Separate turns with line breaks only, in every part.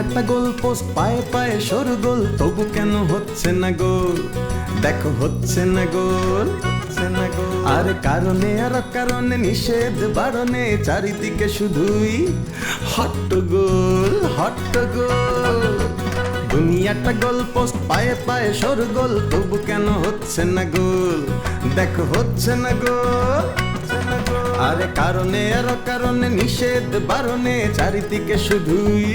দুনিয়াটা goal post, পায়ে পায়ে সরু গোল। তবু কেন হচ্ছে না গোল? দেখো হচ্ছে না গোল আর কারণে আর কারণে নিষেধ বারণে চারিদিকে শুধুই হট্টগোল হট্টগোল দুনিয়াটা গোল পোস্ট, পায়ে পায়ে সরু গোল। তবু কেন হচ্ছে না গোল? দেখো হচ্ছে না গোল। আরে কারণে আর কারণে নিষেধ বারণে চারিদিকে শুধুই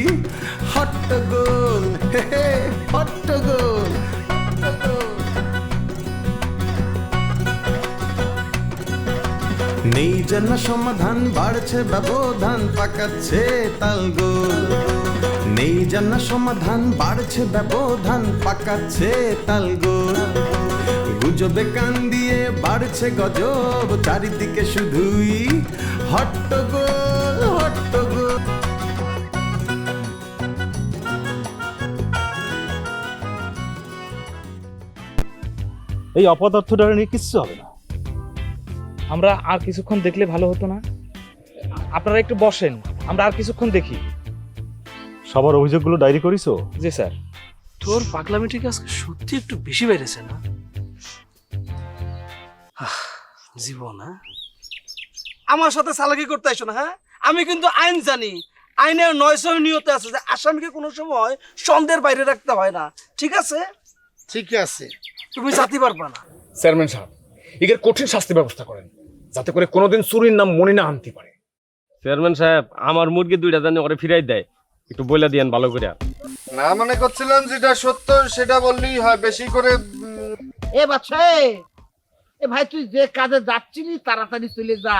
হট্টগোল হট্টগোল। নেই যেন সমাধান, বাড়ছে ব্যবধান, পাকাচ্ছে তালগোল। নেই যেন সমাধান, বাড়ছে ব্যবধান, পাকাচ্ছে তালগোল। গুজবে কান দিয়ে বাড়ছে গজব চারিদিকে শুধুই হট্টগোল হট্টগোল।
এই অপদার্থটা নিয়ে কিচ্ছু হবে না।
আমরা আর কিছুক্ষণ দেখলে ভালো হতো না। আপনারা একটু বসেন আমরা আর কিছুক্ষণ দেখি।
সবার অভিযোগগুলো ডায়েরি করিছো?
জি স্যার।
তোর পাগলামিটি কি আজকে সত্যি একটু বেশি বেড়েছে না? জীবন হ্যাঁ? আমার সাথে সালাকি করতে আইসো না হ্যাঁ? আমি কিন্তু আইন জানি। আইনের নয়শো নিয়তে আছে যে আসামিকে কোনো সময় সন্দেহের বাইরে রাখতে হয় না। ঠিক আছে?
ঠিক আছে।
তুমি জাতি পারবা না।
চেয়ারম্যান সাহেব এদের কঠিন শাস্তি ব্যবস্থা করেন যাতে করে কোনোদিন চুরির নাম মনে না আনতে পারে।
চেয়ারম্যান সাহেব আমার মুরগি দুইটা জানি ওরে ফিরাই দেয়। একটু বইলা দিয়েন ভালো করে
না মনে করছিলাম যেটা সত্য সেটা বললেই হয় বেশি করে
এ বাচ্চা এ ভাই তুই যে কাজে যাচ্ছিলি তাড়াতাড়ি চলে যা।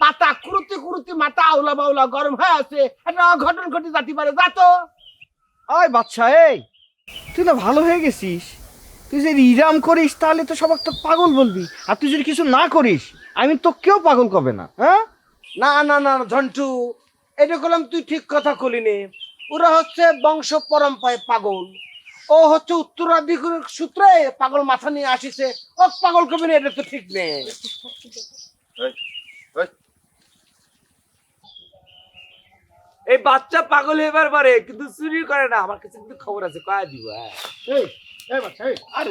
পাতা কুরুতি কুরুতি মাথা আউলা বাউলা গরম হয়ে আছে। একটা অঘটন ঘটে যাতে পারে যা তো।
ওই বাচ্চা এই তুই তো ভালো হয়ে গেছিস। তুই যদি ইরাম করিস তাহলে তো সবাই তো পাগল বলবি। আর তুই যদি কিছু না করিস আমি তো কেউ পাগল কবে না হ্যাঁ?
না না না ঝন্টু এটা করলাম তুই ঠিক কথা কলিনি। ওরা হচ্ছে বংশ পরম্পরায় পাগল। ও হচ্ছে উত্তরাধিকার সূত্রে পাগল মাথা নিয়ে আসিছে। ও পাগল কবি এটা তো ঠিক নেই।
এই বাচ্চা পাগল হইবার পারে কিন্তু চুরি করে না। আমার কাছে কিন্তু খবর আছে কয়া দিব হ্যাঁ।
আরে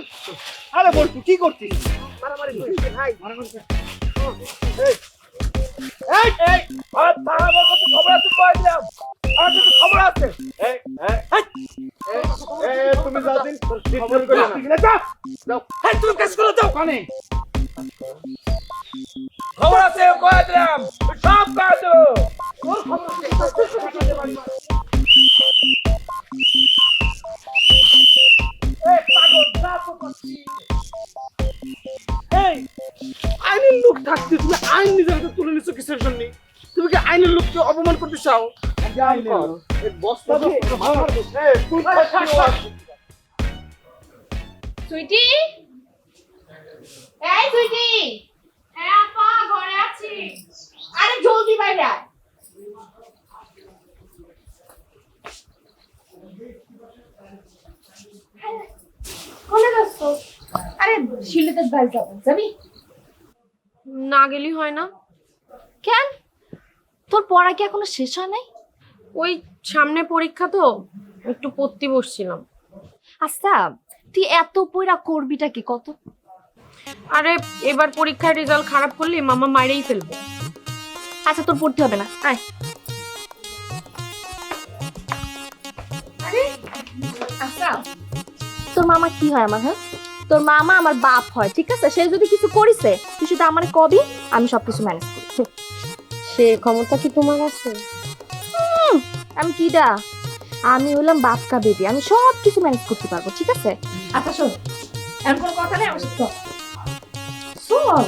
আরে বল তুই কি করছিস?
মারামারি করিস ভাই
এই এই আমার খবর আছে কয়া দিলাম। আমার কাছে খবর আছে। এই। এই।
তুমি যা দিন খবর
আইনের লোক থাকতে তুমি আইন নিজের হাতে তুলে নিচ্ছ কিসের জন্য? তুমি কি আইনের লোককে অপমান করতে চাও?
সুইটি? এই সুইটি! হ্যাঁ আপা ঘরে আছি। আরে জলদি বাইরে আয়। কোনে যাচ্ছ আরে শিলিতের বাড়ি যাব যাবি?
না গেলেই হয় না। কেন? তোর পড়া কি এখনও শেষ হয় নাই? ওই সামনে পরীক্ষা তো একটু পড়তে বসছিলাম। আচ্ছা তুই এত পড়া করবিটা কি? কত? আরে এবার পরীক্ষার রেজাল্ট খারাপ করলে মামা মাইরেই ফেলবে। আচ্ছা তোর পড়তে হবে না। আয়।
আচ্ছা।
তোর মামা কি হয় আমার হ্যাঁ? তোর মামা আমার বাপ হয় ঠিক আছে? সে যদি কিছু করিছে তুই শুধু আমার কবি আমি সবকিছু ম্যানেজ করি। সে ক্ষমতা কি তোমার আছে? আমি কি দা? আমি হলাম বাপকা বেবি আমি সব কিছু ম্যানেজ করতে পারব ঠিক আছে?
আচ্ছা শোন এমন কোনো কথা নেই আমার সাথে চল। শোন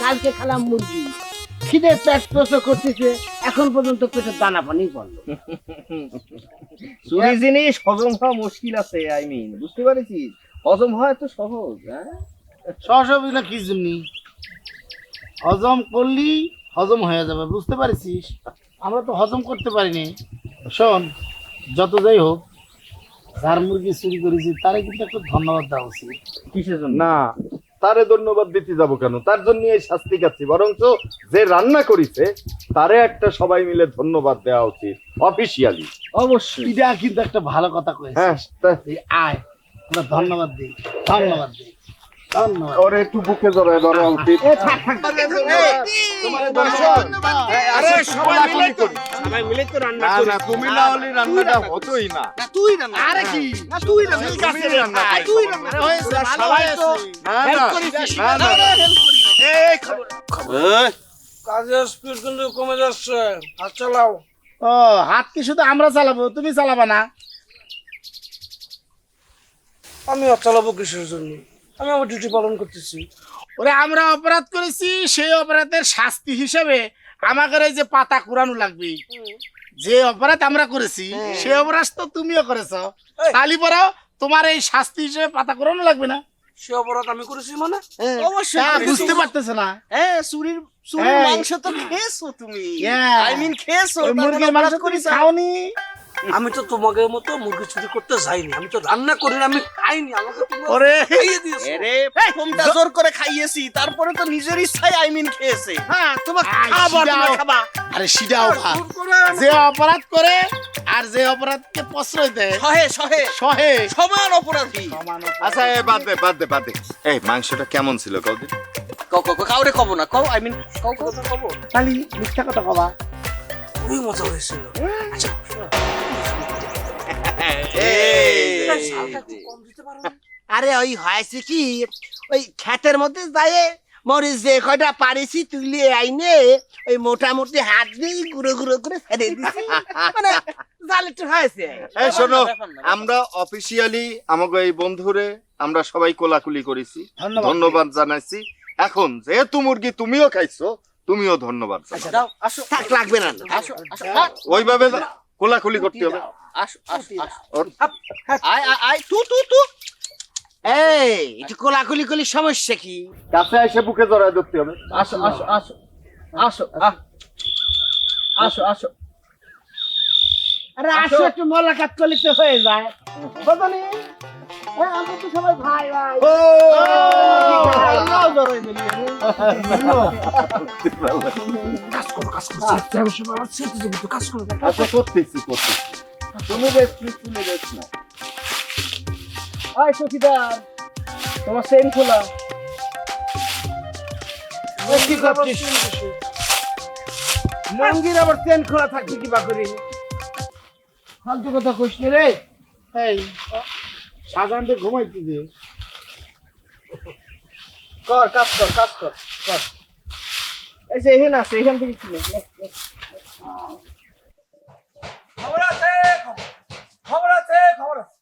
কালকে খেলাম মুরগি। খিদে পেট প্রসব করতেছে এখন পর্যন্ত পেটের দানা পানি পড়ল
চুরি জিনিস হজম হওয়া মুশকিল আছে আই মিন বুঝতে পারছিস? হজম হয় তো সহজ হ্যাঁ?
সহসব না কি জন্য? হজম করলি হজম হয়ে যাবে বুঝতে পারছিস? আমরা তো হজম করতে পারিনি। শোন যত যাই হোক যার মুরগি চুরি করেছি তারে কিন্তু একটু ধন্যবাদ দেওয়া উচিত।
কিসের জন্য?
না তারে ধন্যবাদ দিতে যাব কেন? তার জন্য এই শাস্তি খাচ্ছি বরঞ্চ যে রান্না করিছে তারে একটা সবাই মিলে ধন্যবাদ দেওয়া উচিত অফিসিয়ালি
অবশ্যই।
এটা কিন্তু একটা ভালো কথা কয়েছে
হ্যাঁ
আয় আমরা ধন্যবাদ দিই ধন্যবাদ দিই
ওরে একটু বুকে জড়ায় ধরা উচিত
আরে সবাই মিলে তো
সবাই মিলে তো রান্না করি। না তুমি না হলে রান্নাটা হতোই না।
তুই রান্না আরে কি? না তুই রান্না
ঠিক আছে রে, ভাই।
তুই রান্না সবাই তো। হেল্প
না না, না।
হেল্প করি এই খবর। কাজের স্পিড কিন্তু কমে যাচ্ছে। হাত চালাও।
ও হাত কি শুধু আমরা চালাবো তুমি চালাবা না?
আমি হাত চালাবো কিসের জন্য? আমি আমার ডিউটি পালন করতেছি।
ওরে আমরা অপরাধ করেছি সেই অপরাধের শাস্তি হিসেবে আমাদের এই যে পাতা কুরানো লাগবে। যে অপরাধ আমরা করেছি সেই অপরাধ তো তুমিও করেছ। তালি পরাও তোমার এই শাস্তি হিসেবে পাতা কুরানো লাগবে না।
সে অপরাধ আমি করেছি মানে?
তা বুঝতে পারতেছে না।
হ্যাঁ চুরির
চুরির মাংস
তো খেয়েছো তুমি. আই মিন খেয়েছো
মুরগির মাংস
করেছ।
খাওনি।
আমি তো তোমাকে মতো মুরগি চুরি করতে যাইনি। আমি তো রান্না করি না, আমি খাইনি। আমাকে
ওরে।
আরে
জোর করে খাইয়েছি তারপরে তো নিজের ইচ্ছায় আই মিন খেয়েছে। হ্যাঁ তোমার খাবার খাবা।
আরে সিডাও
আমি-
যে অপরাধ করে আর যে অপরাধকে প্রশ্রয় দেয়।
সহে সহে।
সহে।
সমান অপরাধী।
আচ্ছা এ বাদ দে বাদ দে বাদ দে। এই মাংসটা কেমন ছিল কদিন
কও কও কও, কাউরে কব না কও আই মিন কও কও। কব।
খালি মিথ্যা কথা কবা।
খুবই মজা হয়েছিল। আচ্ছা
আরে ওই হয়েছে কি? ওই ক্ষেতের মধ্যে যায় মরিচ যে কয়টা পারিছি তুলে আইনে ওই মোটামুটি হাত দিয়ে গুঁড়ো গুঁড়ো করে ফেলে দিছি। মানে জাল একটু হয়েছে।
এই শোনো আমরা অফিসিয়ালি আমাকে এই বন্ধুরে আমরা সবাই কোলাকুলি করেছি।
ধন্যবাদ।
জানাইছি। এখন যেহেতু মুরগি তুমিও খাইছো তুমিও ধন্যবাদ।
দাও আসো।
থাক লাগবে না।
ওইভাবে কোলাকুলি করতে হবে।
আসো আসো আসো।
ওর-
আয় আয় আয় তু তু তু। এই একটু কোলাকুলি করলি সমস্যা কি?
কাছে এসে বুকে জড়ায় ধরতে হবে।
আসো আসো আসো আসো আহ। আসো আসো।
আরে আসো। একটু মোলাকাত করলে তো হয়ে যায়। বদনি আমরা তো সবাই ভাই ভাই।
কাজ করো
আচ্ছা
তোমার সেম খোলা।
লঙ্গির আবার চেন খোলা থাকবে কি বা করি?
ফালতু কথা কইস নি রে। এই সাজানতে ঘুমাইতে দে।
কর কাজ কর কাজ কর কর। এই যে এখানে আছে এখান থেকে ছিল খবর আছে খবর আছে খবর আছে।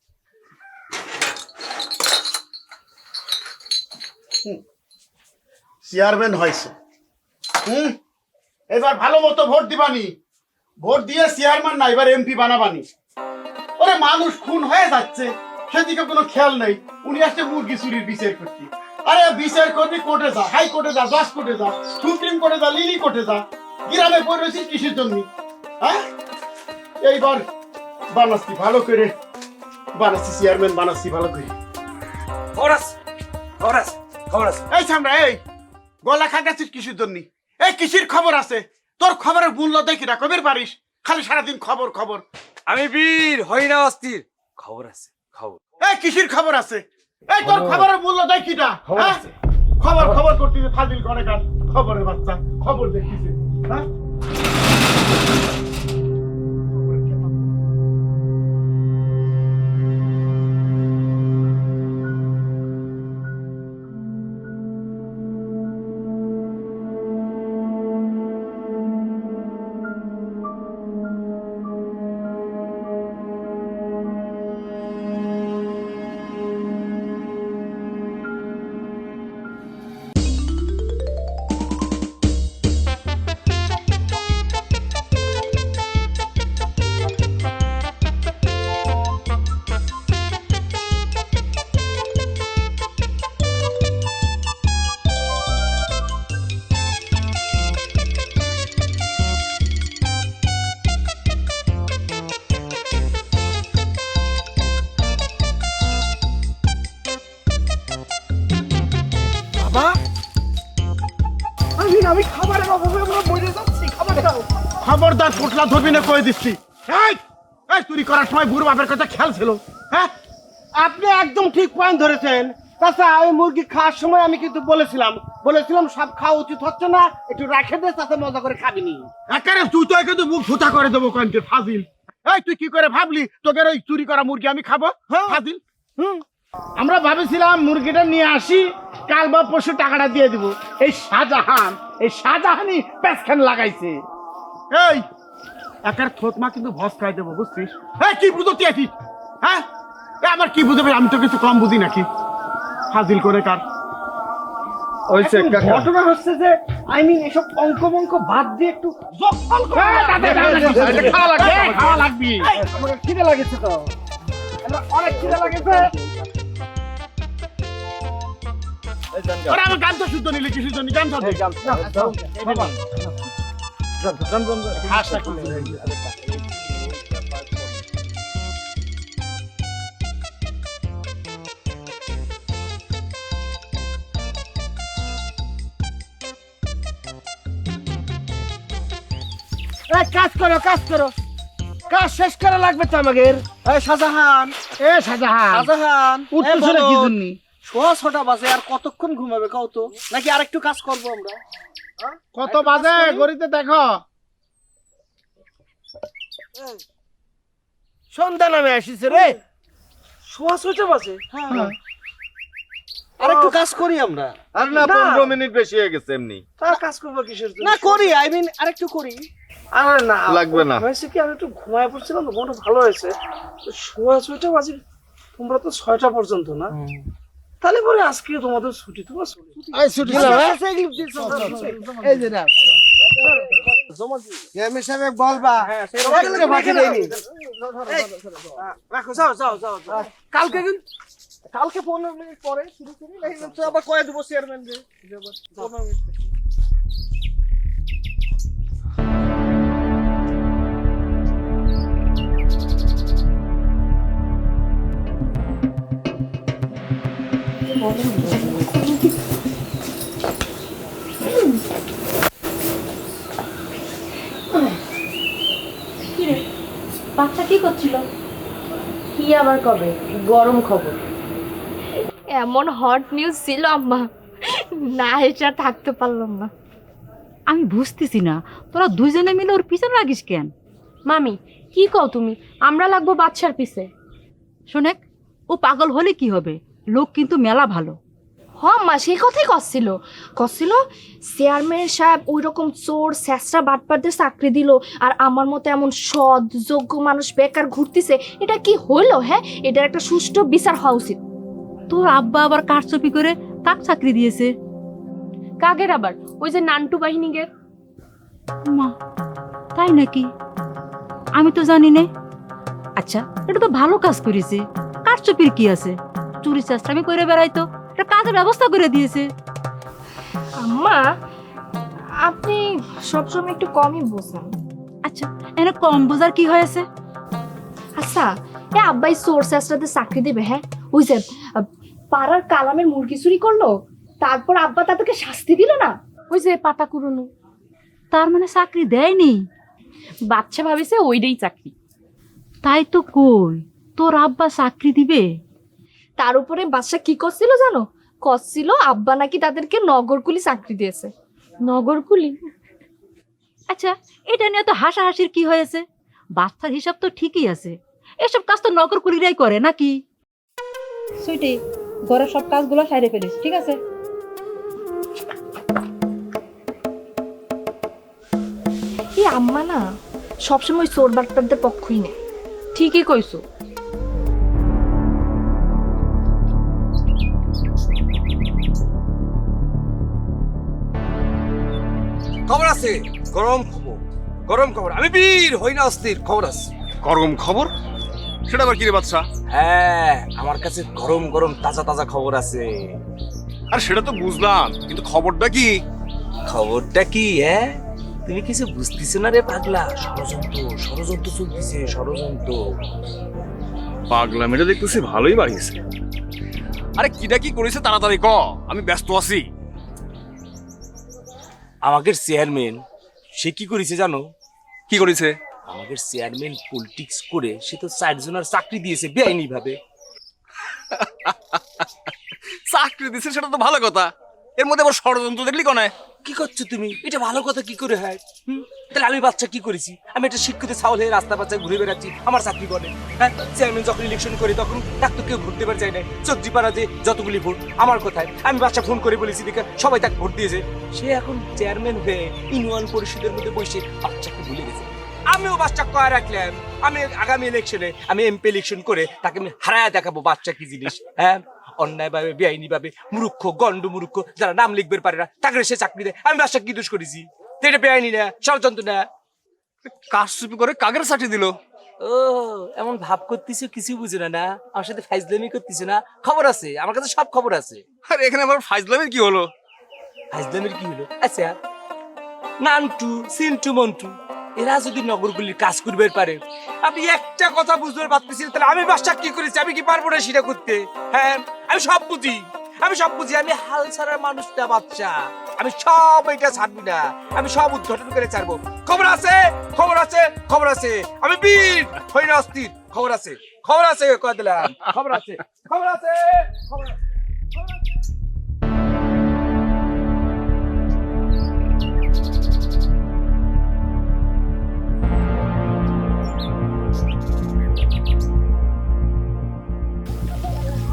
চেয়ারম্যান হয়েছে। হুম? এবার ভালো মতো ভোট দিবানি। ভোট দিয়ে চেয়ারম্যান না এবার এমপি বানাবানি। ওরে মানুষ খুন হয়ে যাচ্ছে সেদিকে কোনো খেয়াল নেই। উনি আসছে মুরগি চুরির বিচার করতে। আরে বিচার করবি কোর্টে যা হাই কোর্টে যা জজ কোর্টে যা সুপ্রিম কোর্টে যা লিলি কোর্টে যা গ্রামে পড়েছি কৃষির জন্য? হ্যাঁ? এইবার বানাচ্ছি ভালো করে বানাচ্ছি চেয়ারম্যান বানাচ্ছি ভালো করে।
খবর আছে খবর আছে খবর আছে
এই সামনে এই গলা খাগাছিস কৃষির জন্য? এই কৃষির খবর আছে? তোর খবরের মূল্য দেখি না কবির পারিস খালি সারাদিন খবর খবর।
আমি বীর হই না অস্থির। খবর আছে খবর।
এই কিসির খবর আছে? এই তোর খবরের মূল্য দেখি না হ্যাঁ? খবর খবর করতেছে ফাজিল করে কাজ খবরের বাচ্চা। খবর দেখতেছে হ্যাঁ? আমি খাবারের অভাবে আমরা মরে যাচ্ছি খাবার দাও। খবরদার পোটলা ধরবি না কয়ে দিচ্ছি। এই এই চুরি করার সময় বুড়ো বাপের কথা খেয়াল ছিল হ্যাঁ?
আপনি একদম ঠিক পয়েন্ট ধরেছেন। তাছাড়া আমি মুরগি খাওয়ার সময় আমি কিন্তু বলেছিলাম বলেছিলাম সব খাওয়া উচিত হচ্ছে না একটু রাখে দে তাতে মজা করে খাবি নি।
একারে তুই তো কিন্তু মুখ ফুটা করে দেবো কয়েকজন ফাজিল। এই তুই কি করে ভাবলি? তোকে ওই চুরি করা মুরগি আমি খাব? হ্যাঁ। ফাজিল? হুম। আমরা ভাবেছিলাম মুরগিটা নিয়ে আসি কাল বা পরশু টাকাটা দিয়ে দিব। এই শাহজাহান এই শাহজাহানই পেছখান লাগাইছে। এই! একার থোতমা কিন্তু ভস খাই দেবো বুঝছিস? হ্যাঁ কি বুঝো তুই আছিস হ্যাঁ? এ আমার কি বুঝবে আমি তো কিছু কম বুঝি নাকি। ফাজিল করে কার?
এখন ঘটনা হচ্ছে যে আই মিন এসব অঙ্ক বঙ্ক বাদ দিয়ে একটু যোগফল করে।
হ্যাঁ, তাতে খাওয়া লাগবে, খাওয়া লাগবে, খাওয়া লাগবে।
খিদে লাগেছে তো। আমার অনেক খিদে লাগেছে।
ওরা আমার গান তো শুদ্ধ নিলে কি শুদ্ধ নি গান তো
কাজ করো কাজ করো। কাজ শেষ করা লাগবে তো আমাদের। এই শাহজাহান
এ শাহজাহান
শাহজাহান
উঠতেছে কি জন্য
সোয়া ছটা বাজে আর কতক্ষণ ঘুমাবে কাও তো? নাকি আরেকটু কাজ করব আমরা?
কত বাজে? গড়িতে দেখো।
সন্ধ্যা নামে আসিছে রে। সোয়া ছটা বাজে? হ্যাঁ আর একটু কাজ করি আমরা?
আর না পনেরো মিনিট বেশি হয়ে গেছে এমনি।
তার কাজ করব কিসের জন্য? না করি আই মিন আরেকটু করি। আরে না
লাগবে না।
হয়েছে কি আমি একটু ঘুমায় পড়ছিলাম তো মনটা ভালো হয়েছে। সোয়া ছয়টা বাজে তোমরা তো ছয়টা পর্যন্ত না? তাহলে পরে আজকে তোমাদের ছুটি তোমার ছুটি
এই
হ্যাঁ?
হ্যাঁ?
এই যে নাও। বলবা রাখো যাও যাও যাও যাও। কালকে কিন্তু কালকে পনেরো মিনিট পরে শুরু করি আবার কয়ে দেবো চেয়ারম্যান পনেরো মিনিট
বাচ্চা কি করছিল? কি আবার কবে? গরম খবর। এমন হট নিউজ ছিল আম্মা। না এটা থাকতে পারলাম না।
আমি বুঝতেছি না তোরা দুইজনে মিলে ওর পিছনে লাগিস কেন?
মামি কি কও তুমি? আমরা লাগবো বাচ্চার পিছে।
শোনেক ও পাগল হলে কি হবে? লোক কিন্তু মেলা ভালো।
হ মা সেই কথাই কচ্ছিল। কচ্ছিল চেয়ারম্যান সাহেব ওই রকম চোর স্যাসরা বাটপারদের চাকরি দিল আর আমার মতো এমন সৎ যোগ্য মানুষ বেকার ঘুরতেছে এটা কি হইল হ্যাঁ? এটার একটা সুষ্ঠু বিচার হওয়া উচিত।
তোর আব্বা আবার কারচুপি করে কাক চাকরি দিয়েছে?
কাগের আবার? ওই যে নান্টু বাহিনীকে।
মা তাই নাকি? আমি তো জানি না। আচ্ছা এটা তো ভালো কাজ করেছে। কারচুপির কি আছে? চুরি চেষ্টামি করে বেড়াইতো। এটা কাজের ব্যবস্থা করে দিয়েছে।
আম্মা আপনি সবসময় একটু কমই বোঝেন।
আচ্ছা এনে কম বোঝার কি হয়েছে?
আচ্ছা এ আব্বাই সোর্স স্যাসরাতে চাকরি দেবে হ্যাঁ? ওই যে পাড়ার কালামের মুরগি চুরি করল তারপর আব্বা তাদেরকে শাস্তি দিল না? ওই যে পাতা কুড়োনো।
তার মানে চাকরি দেয়নি?
বাচ্চা ভাবিছে ওইটাই চাকরি।
তাই তো কই তোর আব্বা চাকরি দিবে?
তার উপরে বাচ্চা কি করছিল জানো? করছিল আব্বা নাকি তাদেরকে নগরকুলি চাকরি দিয়েছে। নগরকুলি?
আচ্ছা এটা নিয়ে তো হাসাহাসির কি হয়েছে? বাচ্চার হিসাব তো ঠিকই আছে। এসব কাজ তো নগর কুলিরাই করে নাকি? সুইটি ঘরের সব কাজগুলো সাইডে ফেলিস ঠিক আছে?
এই আম্মা না সবসময় চোর বাটপারদের পক্ষই নেয়। ঠিকই কইছো।
খবর আছে? গরম খবর। গরম খবর। আমি বীর হই না অস্থির খবর আছে।
গরম খবর? সেটা আবার কি রে বাচ্চা
হ্যাঁ আমার কাছে গরম গরম তাজা তাজা খবর আছে।
আর সেটা তো বুঝলাম কিন্তু খবরটা কি?
খবরটা কি হ্যাঁ? তুমি কিছু বুঝতেছো না রে পাগলা? ষড়যন্ত্র ষড়যন্ত্র চলতেছে ষড়যন্ত্র।
পাগলা পাগলামিটা দেখতেছি ভালোই বাড়িয়েছে। আরে কিটা কি করেছে তাড়াতাড়ি ক? আমি ব্যস্ত আছি।
আমাদের চেয়ারম্যান সে কি করেছে জানো?
কি করেছে?
আমাদের চেয়ারম্যান পলিটিক্স করে সে তো চারজনের চাকরি দিয়েছে বেআইনি ভাবে
চাকরি দিয়েছে সেটা তো ভালো কথা। এর মধ্যে আবার ষড়যন্ত্র দেখলি কোনায়
কি করছ তুমি? এটা ভালো কথা কি করে হয়? তাহলে আমি বাচ্চা কি করেছি? আমি একটা শিক্ষিত ছাউল হয়ে রাস্তা পাচ্ছা ঘুরে বেড়াচ্ছি, আমার চাকরি করে হ্যাঁ চেয়ারম্যান যখন ইলেকশন করে তখন তাকে তো কেউ ভোট দেবার চাই না। পাড়া যে যতগুলি ভোট, আমার কোথায়। আমি বাচ্চা ফোন করে বলেছি, দেখে সবাই তাকে ভোট দিয়েছে। সে এখন চেয়ারম্যান হয়ে ইউনিয়ন পরিষদের মধ্যে বসে বাচ্চাকে ভুলে গেছে। আমিও বাচ্চা কয়ে রাখলাম? আমি আগামী ইলেকশনে আমি এমপি ইলেকশন করে তাকে আমি হারায় দেখাবো বাচ্চা কি জিনিস। হ্যাঁ? অন্যায় ভাবে বেআইনি ভাবে মূর্খ গন্ড মূর্খ যারা নাম লিখবে পারে না তাকে সে চাকরি দেয়। আমি বাচ্চা কি দোষ করেছি? এটা বেআইনি না ষড়যন্ত্র না।
কারচুপি করে কাগের চাটি দিল?
ও এমন ভাব করতেছো কিছু বুঝে না না। আমার সাথে ফাইজলামি করতেছো না। খবর আছে আমার কাছে সব খবর আছে।
আর এখানে আবার ফাইজলামের কি হলো?
ফাইজলামির কি হলো? আচ্ছা নান্টু সিন্টু মন্টু। এরা যদি নগরগুলির কাজ করবে পারে আমি একটা কথা বুঝতে পারতেছি তাহলে আমি বাসা কি করেছি, আমি কি পারব না সেটা করতে? হ্যাঁ আমি সব বুঝি, আমি সব বুঝি, আমি হাল ছাড়ার মানুষটা বাচ্চা, আমি সব এটা ছাড়বি না, আমি সব উদ্ঘাটন করে ছাড়বো। খবর আছে? খবর আছে? খবর আছে। আমি বীর, হই না অস্থির। খবর আছে। খবর আছে, কয়ে দিলাম? খবর আছে। খবর আছে। খবর আছে।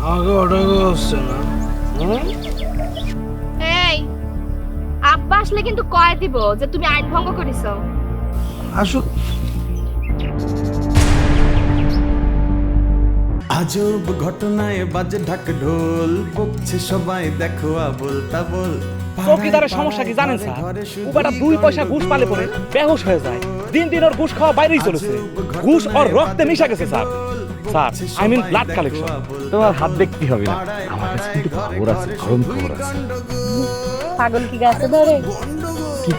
আমাকে অর্ডার হচ্ছে না।
এই আব্বা আসলে কিন্তু কয় দিব যে তুমি আইন ভঙ্গ করিছো?
আসুক।
আজব ঘটনায় বাজে ঢাক ঢোল বকছে সবাই দেখো আবল তাবল
চৌকিদারের সমস্যা কি জানেন স্যার? বেটা দুই পয়সা ঘুষ পালে পরে বেহুশ হয়ে যায়। দিন দিন ওর ঘুষ খাওয়া বাইরেই চলেছে। ঘুষ ওর রক্তে মিশা গেছে sir. Sir I mean blood collection
তোমার হাত দেখতে হবে না। আমার কাছে কিন্তু খবর আছে গরম খবর আছে।
পাগল কি গাছে ধরে?
কি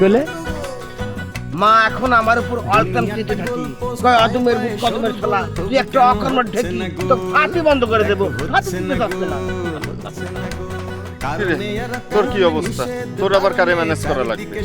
মা এখন আমার উপর অলকাম চেতে থাকি। কয় অদমের বুক কদমের খেলা তুই একটা অকর্ম ঢেকি তো ফাঁসি বন্ধ করে দেবো। ফাঁসি দিতে চাচ্ছে না।
তোর
কি অবস্থা? তোর আবার কারে ম্যানেজ করা লাগবে?